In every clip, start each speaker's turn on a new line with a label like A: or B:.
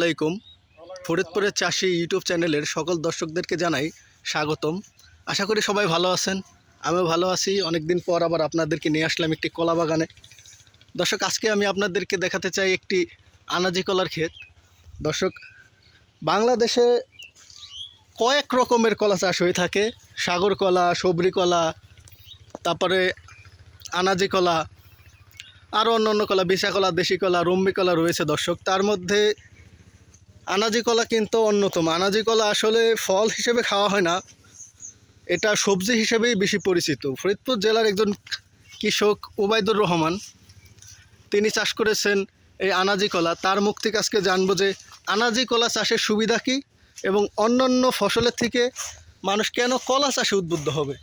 A: আলাইকুম। ফরিদপুরের চাষি ইউটিউব চ্যানেলের সকল দর্শকদেরকে জানাই স্বাগতম। আশা করি সবাই ভালো আছেন, আমিও ভালো আছি। অনেকদিন পর আবার আপনাদেরকে নিয়ে আসলাম একটি কলা বাগানে। দর্শক, আজকে আমি আপনাদেরকে দেখাতে চাই একটি আনাজি কলার ক্ষেত। দর্শক, বাংলাদেশে কয়েক রকমের কলা চাষ হয়ে থাকে। সাগর কলা, সবরি কলা, তারপরে আনাজি কলা, আরও অন্য অন্য কলা বিশা কলা, দেশি কলা, রম্বি কলা রয়েছে দর্শক। তার মধ্যে আনাজি কলা কিন্তু অন্যতম। আনাজি কলা আসলে ফল হিসেবে খাওয়া হয় না। এটা সবজি হিসেবেই বেশি পরিচিত। ফরিদপুর জেলার একজন কৃষক ওবায়দুর রহমান, তিনি চাষ করেছেন এই আনাজি কলা। তার মুখ থেকে আজকে জানব যে আনাজি কলা চাষের সুবিধা কী এবং অন্যান্য ফসলের থেকে মানুষ কেন কলা চাষে উদ্বুদ্ধ হবে?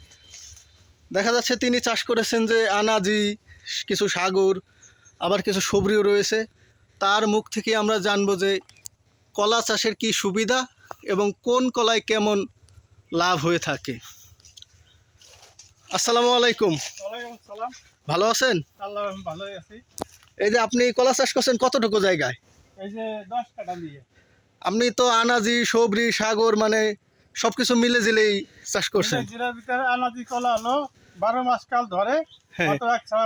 A: দেখা যাচ্ছে তিনি চাষ করেছেন যে আনাজি, কিছু সাগর, আবার কিছু সবরিও রয়েছে। তার মুখ থেকে আমরা জানব যে কলা চাষের কি সুবিধা এবং কোন কলায় কেমন লাভ হয়ে থাকে? আসসালামু আলাইকুম। ভালো আছেন? এই যে আপনি কলা চাষ করছেন কতটুকু জায়গায়?
B: এই যে দশ কাটা দিয়ে।
A: আপনি তো আনাজি সবরি সাগর মানে সবকিছু মিলে জিলেই চাষ করছেন।
B: আনাজি কলা হলো বারো মাস কাল ধরে।
A: হ্যাঁ।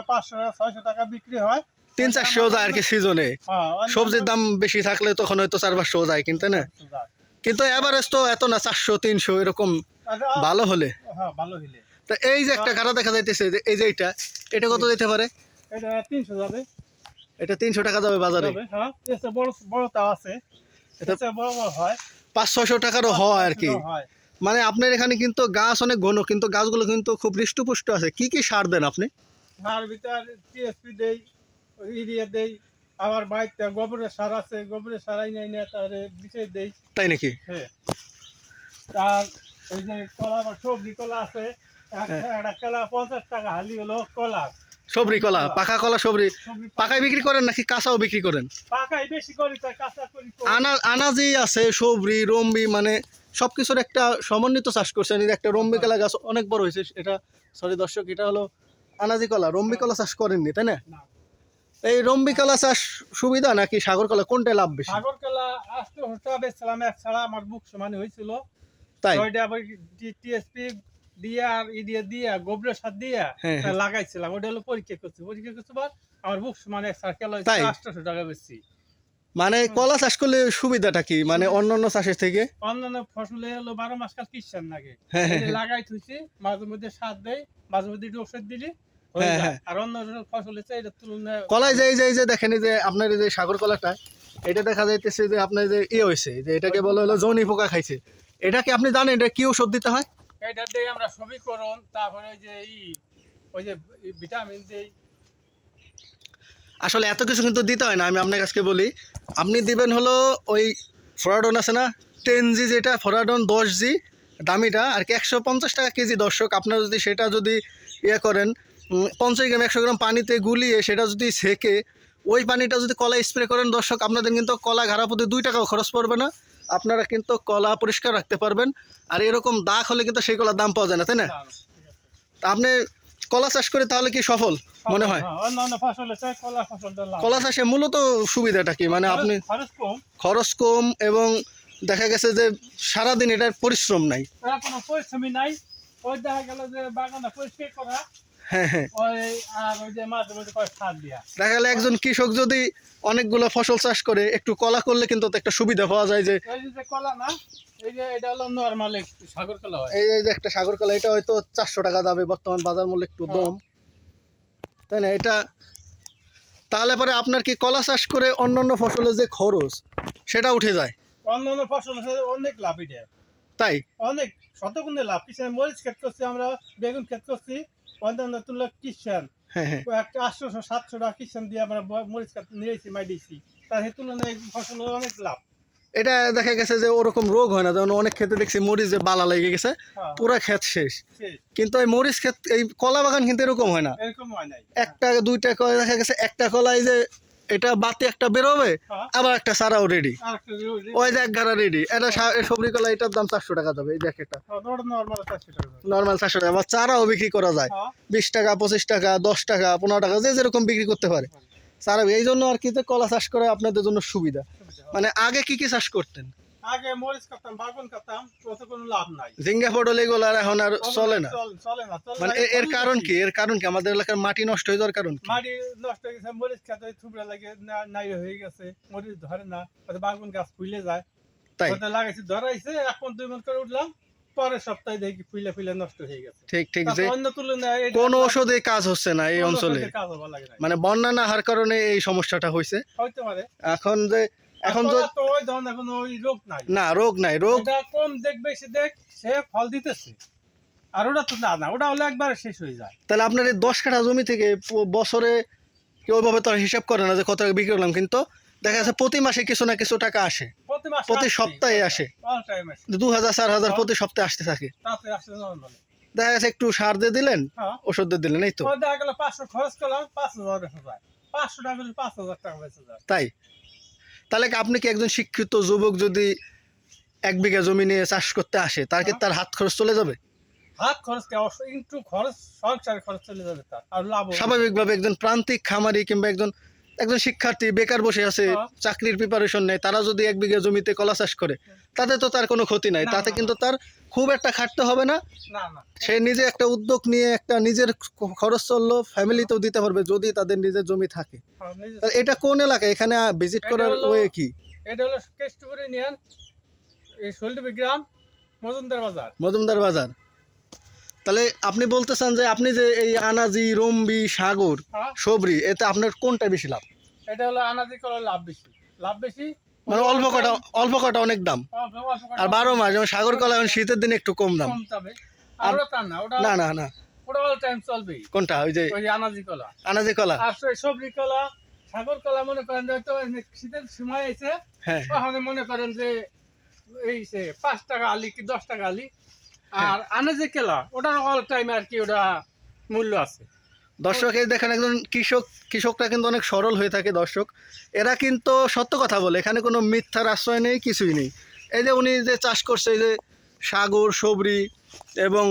B: পাঁচশো ছয়শো টাকা বিক্রি হয়।
A: তিন চারশো যায় আর কি সিজনে।
B: হ্যাঁ,
A: সবজির দাম বেশি থাকলে তখন হয়তো চার পাঁচশো যায় কিনতে না? কিন্তু এভারেজ তো এত না চারশো তিনশো এরকম ভালো হলে।
B: হ্যাঁ ভালো
A: তা এই যে একটা কাটা দেখা যাইতেছে যে এই যে এটা এটা কত দিতে পারে?
B: এটা তিনশো যাবে।
A: এটা তিনশো টাকা যাবে বাজারে।
B: হ্যাঁ
A: পাঁচ ছয়শো টাকারও হয় আর কি। মানে আপনার এখানে কিন্তু গাছ অনেক ঘন কিন্তু গাছগুলো কিন্তু খুব হৃষ্টপুষ্ট আছে। কি কি সার দেন আপনি?
B: তার ভিতর টিএসপি দেই। ইউরিয়া দেই আবার বাড়িতে গোবরের সার আছে গোবরের সারাই নেই না তাহলে বিশেষ দেই।
A: তাই নাকি?
B: হ্যাঁ। আর ওই যে কলা বা সবজি কলা আছে
A: হ্যাঁ।
B: একটা কলা পঞ্চাশ টাকা হালি হলো কলা।
A: সবরি কলা পাকা কলা সবরি পাকায় বিক্রি করেন নাকি কাঁচাও বিক্রি করেন?
B: পাকাই বেশি করি তাই কাঁচা করি
A: আনা আনাজি আছে সবরি রম্বি মানে সব কিছুর একটা সমন্বিত চাষ করছেন। যে একটা রম্বি কলা গাছ অনেক বড় হয়েছে এটা সরি দর্শক এটা হলো আনাজি কলা। রম্বি কলা চাষ করেননি তাই না?
B: না।
A: এই রম্বি কলা চাষ সুবিধা নাকি সাগর কলা কোনটায় লাভ বেশি?
B: সাগর কলা আসতে হতে বেচছিলাম এক ছাড়া আমার বুক সমান হয়েছিল।
A: তাই?
B: ওইটা আবার টিএসপি দিয়ে আর ই দিয়ে দিয়ে গোবরের সার দিয়ে
A: হ্যাঁ, হ্যাঁ।
B: লাগাইছিলাম। ওটা হলো পরীক্ষা করছি। পরীক্ষা করছি পর আমার বুক সমান এক ছাড়া কেলা
A: তাই?
B: আটশোশো টাকা বেশি।
A: মানে কলা চাষ করলে সুবিধাটা কি? মানে অন্যান্য চাষের থেকে?
B: অন্যান্য ফসলে হলো বারো মাস কাল কিসান লাগে।
A: হ্যাঁ,
B: লাগাই থুইছি মাঝে মধ্যে সার দেয় মাঝে মধ্যে একটু ওষুধ দিলি হয়ে
A: হ্যাঁ, কলায় যে এই যে দেখেন এই যে আপনার এই যে সাগর কলাটা এটা দেখা যাইতেছে যে আপনার যে ইয়ে হয়েছে যে এটাকে বলা হলো জনি পোকা খাইছে। এটা কি আপনি জানেন এটা কি ওষুধ দিতে হয়?
B: এটা দিয়ে আমরা সমীকরণ তারপরে যে ওই যে ভিটামিন দেই।
A: আসলে এত কিছু কিন্তু দিতে হয় না আমি আপনার কাছে বলি। আপনি দিবেন হলো ওই ফরাডন আছে না টেন জি যেটা ফরাডন দশ জি দামিটা আর কি একশো পঞ্চাশ টাকা কেজি দর্শক আপনারা যদি সেটা যদি ইয়ে করেন পঞ্চাশ গ্রাম একশো গ্রাম পানিতে গুলিয়ে সেটা যদি সেকে ওই পানিটা যদি কলা স্প্রে করেন দর্শক আপনাদের কিন্তু কলা ঘাড়া প্রতি দুই টাকাও খরচ পড়বে না। আপনারা কিন্তু কলা পরিষ্কার রাখতে পারবেন। আর এরকম দাগ হলে কিন্তু সেই কলার দাম পাওয়া যায় না তাই না? আপনি কলা চাষ করে তাহলে কি সফল মনে হয়?
B: কলা
A: চাষে মূলত সুবিধাটা কি? মানে আপনি
B: খরচ- কম।
A: এবং দেখা গেছে যে সারাদিন এটার পরিশ্রম নাই।
B: এরা কোনো পরিশ্রমী নাই। ওই দেখা গেল যে বাগানটা পরিষ্কার করা
A: হ্যাঁ হ্যাঁ। দেখা গেলে একজন কৃষক যদি অনেকগুলো ফসল চাষ করে একটু কলা করলে কিন্তু একটা সুবিধা পাওয়া যায় যে
B: কলা না এই যে
A: একটা সাগর কলা এটা হয়তো চারশো টাকা যাবে বর্তমান বাজার মূল্য একটু
B: হ্যাঁ।
A: কম তাই না? এটা তাহলে পরে আপনার কি কলা চাষ করে অন্যান্য ফসলের যে খরচ সেটা উঠে যায়?
B: অন্যান্য ফসল অনেক লাভ এটা।
A: তাই?
B: অনেক শতগুণে লাভ। কিষান মরিচ ক্ষেত করছি আমরা বেগুন ক্ষেত করছি কিষান
A: হ্যাঁ হ্যাঁ।
B: একটা আটশোশো সাতশো টাকা কিষান দিয়ে আমরা মরিচ ক্ষেত নিয়েছি মাই তার তুলনায় এই ফসলের অনেক লাভ।
A: এটা দেখা গেছে যে ওরকম রোগ হয় না যেমন অনেক ক্ষেত্রে দেখছি মরিচ যে বালা লেগে গেছে পুরো ক্ষেত শেষ। কিন্তু এই মরিচ ক্ষেত এই কলা বাগান কিন্তু এরকম হয় না।
B: এরকম হয় না
A: একটা দুইটা কলা দেখা গেছে একটা কলাই যে এটা বাতি একটা বেরোবে
B: হ্যাঁ,
A: আবার একটা সারাও রেডি ওই দেখ এক ঘাড়া রেডি এটা সবরি কলা এটার দাম চারশো টাকা যাবে এই দেখ এটা।
B: হ্যাঁ, নর্মাল চারশো টাকা করে।
A: নর্মাল চারশো টাকা আবার চারাও বিক্রি করা যায়।
B: হ্যাঁ,
A: বিশ টাকা পঁচিশ টাকা দশ টাকা পনেরো টাকা যে যেরকম বিক্রি করতে পারে। চারা এই জন্য আর কি যে কলা চাষ করে আপনাদের জন্য সুবিধা। মানে আগে কি কি চাষ করতেন?
B: আগে মরিচ কাটতাম বাগুন কাটতাম কত কোনো লাভ নাই।
A: ঝিঙ্গা পটল এগুলো আর এখন আর চলে না।
B: চলে না
A: মানে এর কারণ কি? এর কারণ কি? আমাদের এলাকার মাটি নষ্ট হয়ে যাওয়ার কারণ
B: মাটি নষ্ট হয়ে গেছে মরিচ খেতে থুবড়া লাগে নাই হয়ে গেছে মরিচ ধরে না বাগুন গাছ ফুলে যায়।
A: তাই?
B: লাগাইছি ধরাইছে এখন দুই মন করে উঠলাম পরের সপ্তাহে দেখি ফুলে ফুলে নষ্ট হয়ে গেছে।
A: ঠিক ঠিক যে
B: অন্য তুলনায়
A: কোন ওষুধে কাজ হচ্ছে না এই অঞ্চলে। মানে বন্যা না হওয়ার কারণে এই সমস্যাটা হয়েছে।
B: হইতে পারে।
A: এখন যে এখন
B: এখন
A: তো
B: তো ওই রোগ নাই
A: না রোগ নাই রোগ
B: কম দেখবে সে দেখ সে ফল দিতেছে আর ওটা তো না না ওটা হলে একবার শেষ হয়ে যায়
A: তাহলে আপনার এই দশ কাঠা জমি থেকে বছরে ওইভাবে তো হিসাব করে না যে কত টাকা বিক্রি করলাম কিন্তু দেখা যাচ্ছে প্রতি মাসে কিছু না কিছু টাকা আসে
B: প্রতি।
A: সপ্তাহে আসে। দু হাজার চার হাজার প্রতি সপ্তাহে আসতে থাকে। দেখা যাচ্ছে একটু সার দিয়ে দিলেন
B: হ্যাঁ।
A: ওষুধ দিয়ে দিলেন এই তো
B: দেখা গেলো 500 খরচ করলাম, 5000 বেঁচে যায়। 500 টাকা হলে 5000 টাকা
A: তাই তাহলে আপনি কি একজন শিক্ষিত যুবক যদি এক বিঘা জমি নিয়ে চাষ করতে আসে তার কি
B: হ্যাঁ।
A: তার হাত খরচ চলে যাবে
B: হাত খরচ একটু খরচ খরচ চলে যাবে তার আর লাভ
A: স্বাভাবিকভাবে একজন প্রান্তিক খামারি কিংবা একজন একজন শিক্ষার্থী বেকার বসে আছে
B: হ্যাঁ।
A: চাকরির প্রিপারেশন নেই তারা যদি এক বিঘা জমিতে কলা চাষ করে তাতে তো তার কোনো ক্ষতি নাই তাতে কিন্তু তার খুব একটা খাটতে হবে না। সে নিজে একটা উদ্যোগ নিয়ে একটা নিজের খরচ চলল ফ্যামিলিতেও দিতে পারবে যদি তাদের নিজের জমি থাকে।
B: হ্যাঁ,
A: এটা কোন এলাকা? এখানে ভিজিট করার ওয়ে কি?
B: এটা হলো কেষ্টপুরে নিয়েন এই শৈলদেবী গ্রাম মজুমদার বাজার।
A: মজুমদার বাজার। তাহলে আপনি বলতে চান যে আপনি যে এই আনাজি রম্বি সাগর
B: হ্যাঁ।
A: সবরি এতে আপনার কোনটা বেশি লাভ?
B: এটা হলো আনাজি কলার লাভ বেশি। লাভ বেশি
A: মানে অল্প কটা অল্প কটা অনেক দাম। আর বারো মাস যেমন সাগর কলা এখন শীতের দিনে একটু কম দাম।
B: না
A: না না কোনটা? ওই যে
B: আনাজি কলা।
A: আনাজি কলা।
B: সবজি কলা সাগর কলা মনে করেন শীতের সময় এসে
A: হ্যাঁ।
B: মনে করেন যে এই পাঁচ টাকা আলি কি দশ টাকা আলি। আর আনাজি কেলা ওটার অল টাইম আর কি ওটা মূল্য আছে।
A: দর্শক, এই দেখেন একজন কৃষক, কৃষকরা কিন্তু অনেক সরল হয়ে থাকে দর্শক। এরা কিন্তু সত্য কথা বলে, এখানে কোনো মিথ্যার আশ্রয় নেই, কিছুই নেই। এই যে উনি যে চাষ করছে, এই যে সাগর, সবরি এবং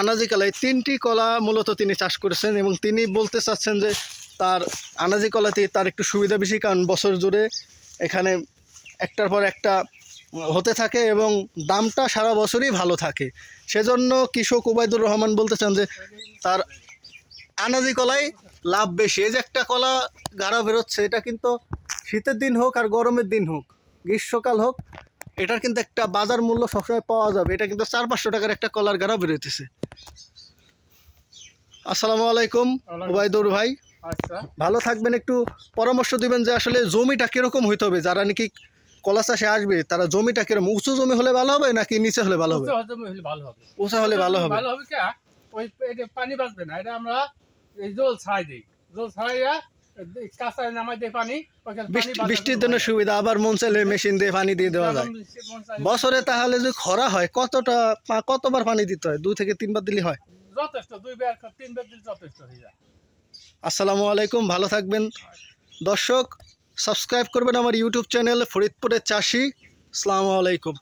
A: আনাজি কলা, এই তিনটি কলা মূলত তিনি চাষ করেছেন এবং তিনি বলতে চাচ্ছেন যে তার আনাজি কলাতে তার একটু সুবিধা বেশি, কারণ বছর জুড়ে এখানে একটার পর একটা হতে থাকে এবং দামটা সারা বছরই ভালো থাকে। সেজন্য কৃষক উবায়দুর রহমান বলতে চান যে তার আনাজি কলায় লাভ বেশি। এই যে একটা কলা গাঢ় বেরোচ্ছে এটা কিন্তু শীতের দিন হোক আর গরমের দিন হোক গ্রীষ্মকাল হোক এটার কিন্তু একটা বাজার মূল্য সবসময় পাওয়া যাবে। এটা কিন্তু চার পাঁচশো টাকার একটা কলার গাঢ় বেরোতেছে আসসালামু আলাইকুম ওবায়দুর ভাই।
B: আচ্ছা।
A: ভালো থাকবেন একটু পরামর্শ দিবেন যে আসলে জমিটা কীরকম হইতে হবে। যারা নাকি কলা চাষে আসবে তারা জমিটা কীরকম? উঁচু জমি হলে ভালো হবে নাকি নিচে হলে ভালো হবে?
B: উচ্চ হলে ভালো হবে?
A: উঁচা হলে ভালো হবে।
B: ভালো হবে কে? ওই পানি বাঁচবে না এটা আমরা এই জল ছাড়াই দিই। জল ছাড়াইয়া কাঁচায় নামাই দিই পানি
A: বৃষ্টির
B: জন্য
A: সুবিধা আবার মন চাইলে মেশিন দিয়ে পানি দিয়ে দেওয়া যায়। বছরে তাহলে যদি খরা হয় কতটা কতবার পানি দিতে হয়? দুই থেকে তিনবার দিলে হয়?
B: যথেষ্ট দুই বার তিন বার দিলে যথেষ্ট হয়ে যায়।
A: আসসালামু আলাইকুম ভালো থাকবেন। দর্শক সাবস্ক্রাইব করবেন আমার ইউটিউব চ্যানেল ফরিদপুরের চাষি। আসসালামু আলাইকুম।